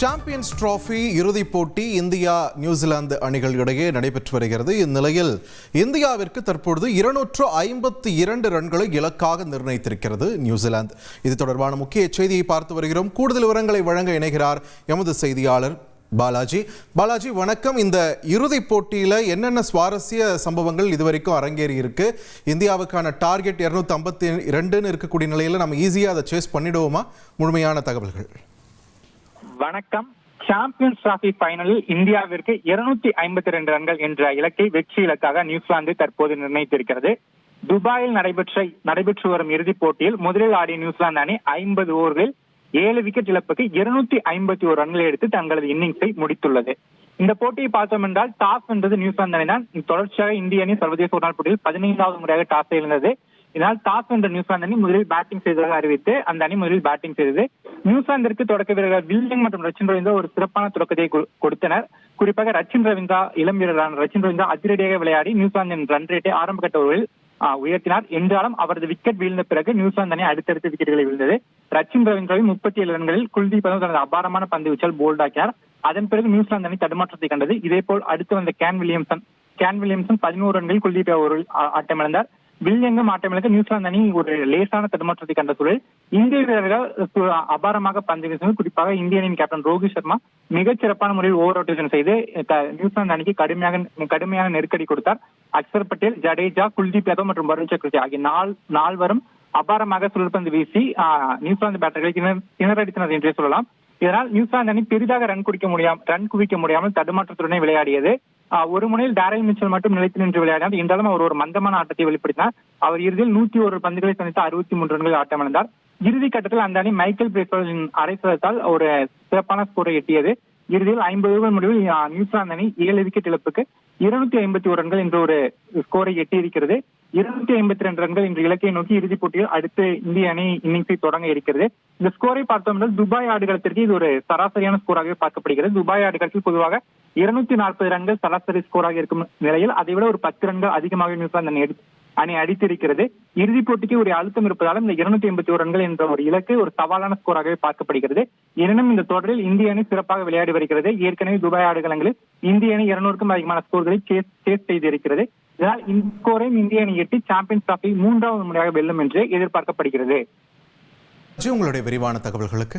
Champions trophy இறுதிப் போட்டி India New Zealand அணிகள் இடையே நடைபெற்று வருகிறது. இந்நிலையில் இந்தியாவிற்கு தற்பொழுது இருநூற்று ஐம்பத்தி இரண்டு ரன்களை இலக்காக நிர்ணயித்திருக்கிறது நியூசிலாந்து இது தொடர்பான முக்கிய செய்தியை பார்த்து வருகிறோம். கூடுதல் விவரங்களை வழங்க இணைகிறார் எமது செய்தியாளர் பாலாஜி. பாலாஜி வணக்கம். இந்த இறுதிப் போட்டியில் என்னென்ன சுவாரஸ்ய சம்பவங்கள் இதுவரைக்கும் அரங்கேறி இருக்கு? இந்தியாவுக்கான டார்கெட் இரநூத்தி ஐம்பத்தி ரெண்டுன்னு இருக்கக்கூடிய நிலையில் நம்ம ஈஸியாக அதை சேஸ் பண்ணிடுவோமா? முழுமையான தகவல்கள். வணக்கம். சாம்பியன்ஸ் டிராபி ஃபைனலில் இந்தியாவிற்கு இருநூத்தி ஐம்பத்தி ரெண்டு ரன்கள் என்ற இலக்கை வெற்றி இலக்காக நியூசிலாந்து தற்போது நிர்ணயித்திருக்கிறது. துபாயில் நடைபெற்ற நடைபெற்று வரும் இறுதிப் போட்டியில் முதலில் ஆடிய நியூசிலாந்து அணி ஐம்பது ஓவர்களில் ஏழு விக்கெட் இழப்புக்கு இருநூத்தி ஐம்பத்தி ஒரு ரன்களை எடுத்து தங்களது இன்னிங்ஸை முடித்துள்ளது. இந்த போட்டியை பார்த்தோம் என்றால் டாஸ் வென்றது நியூசிலாந்து அணி தான். தொடர்ச்சியாக இந்திய அணி சர்வதேச ஒருநாள் போட்டியில் பதினைந்தாவது முறையாக டாஸ் இருந்தது இதனால் டாஸ் வென்ற நியூசிலாந்து அணி முதலில் பேட்டிங் செய்ததாக அறிவித்து அந்த அணி முதலில் பேட்டிங் செய்தது நியூசிலாந்திற்கு தொடக்க வீரர்கள் வில்லிங் மற்றும் ரச்சின் ரவீந்தா ஒரு சிறப்பான தொடக்கத்தை கொடுத்தனர். குறிப்பாக ரச்சின் ரவீந்தா இளம் வீரரான ரச்சின் ரவீந்தா அதிரடியாக விளையாடி நியூசிலாந்தின் ரன் ரேட்டை ஆரம்ப கட்ட ஓவரில் உயர்த்தினார். என்றாலும் அவரது விக்கெட் வீழ்ந்த பிறகு நியூசிலாந்து அணி அடுத்தடுத்த விக்கெட்டுகளை விழுந்தது. ரச்சின் ரவீந்திராவின் முப்பத்தி ஏழு ரன்களில் குல்தீப் யாதவ் தனது அபாரமான பந்து வீச்சால் போல்டாக்கினார் அதன் பிறகு நியூசிலாந்து அணி தடுமாற்றத்தை கண்டது. இதேபோல் அடுத்து வந்த கேன் வில்லியம்சன் கேன் வில்லியம்சன் பதினோரு ரன்களில் குல்தீப் யாதவ் ஒரு ஆட்டமிழந்தார். வில்லியங்கும் ஆட்டமிழந்து நியூசிலாந்து அணி ஒரு லேசான தடுமாற்றத்தை கண்ட சூழல் இந்திய வீரர்கள் அபாரமாக பந்து வீசினர் குறிப்பாக இந்திய அணியின் கேப்டன் ரோஹித் சர்மா மிகச்சிறப்பான முறையில் ஓவர் ரொட்டேஷன் செய்து நியூசிலாந்து அணிக்கு கடுமையாக கடுமையான நெருக்கடி கொடுத்தார். அக்சர் பட்டேல் ஜடேஜா குல்தீப் யாதவ் மற்றும் வருண் சக்கரவர்த்தி ஆகிய நால் நால்வரும் அபாரமாக சுழற்பந்து வீசி ஆஹ், நியூசிலாந்து பேட்டர்களை திணற- திணறடித்தனர் என்றே சொல்லலாம். இதனால் நியூசிலாந்து அணி பெரிதாக ரன் குடிக்க முடியாம ரன் குவிக்க முடியாமல் தடுமாற்றத்துடனே விளையாடியது ஒரு முனையில் டேரல் மிச்சல் மட்டும் நிலைத்து நின்று விளையாடினார் என்றாலும் அவர் ஒரு மந்தமான ஆட்டத்தை வெளிப்படுத்தினார். அவர் இறுதியில் நூத்தி ஒரு பந்துகளை சந்தித்து அறுபத்தி மூன்று ரன்கள் ஆட்டமிழந்தார். இறுதி கட்டத்தில் அந்த அணி மைக்கேல் பிரேஸ்வரின் அரைசதத்தால் ஒரு சிறப்பான ஸ்கோரை எட்டியது. இறுதியில் ஐம்பது ஓவர் முடிவில் நியூசிலாந்து அணி ஏழு விக்கெட் இழப்புக்கு இருநூத்தி ஐம்பத்தி ஒரு ரன்கள் என்ற ஒரு ஸ்கோரை எட்டியிருக்கிறது. இருநூத்தி ஐம்பத்தி ரெண்டு ரன்கள் என்ற இலக்கை நோக்கி இறுதிப் போட்டியில் அடுத்து இந்திய அணி இன்னிங்ஸை தொடங்க இருக்கிறது. இந்த ஸ்கோரை பார்த்தோம் என்றால் துபாய் ஆடுகளத்திற்கு இது ஒரு சராசரியான ஸ்கோராகவே பார்க்கப்படுகிறது. துபாய் ஆடுகளத்தில் பொதுவாக இருநூத்தி நாற்பது ரன்கள் சராசரி ஸ்கோராக இருக்கும் நிலையில் அதை விட ஒரு பத்து ரன்கள் அதிகமாக நியூசிலாந்து அணி அடித்திருக்கிறது. இறுதிப் போட்டிக்கு ஒரு அழுத்தம் இருப்பதாலும் இந்த இருநூத்தி எண்பத்தி ஒரு ரன்கள் என்ற ஒரு இலக்கு ஒரு சவாலான ஸ்கோராகவே பார்க்கப்படுகிறது. எனினும் இந்த தொடரில் இந்திய அணி சிறப்பாக விளையாடி வருகிறது. ஏற்கனவே துபாய் ஆடுகளங்களில் இந்திய அணி இருநூறுக்கும் அதிகமான ஸ்கோர்களை சேஸ் செய்திருக்கிறது. இதனால் இந்த ஸ்கோரையும் இந்திய அணி எட்டி சாம்பியன்ஸ் டிராஃபி மூன்றாவது முறையாக வெல்லும் என்று எதிர்பார்க்கப்படுகிறது. உங்களுடைய விரிவான தகவல்களுக்கு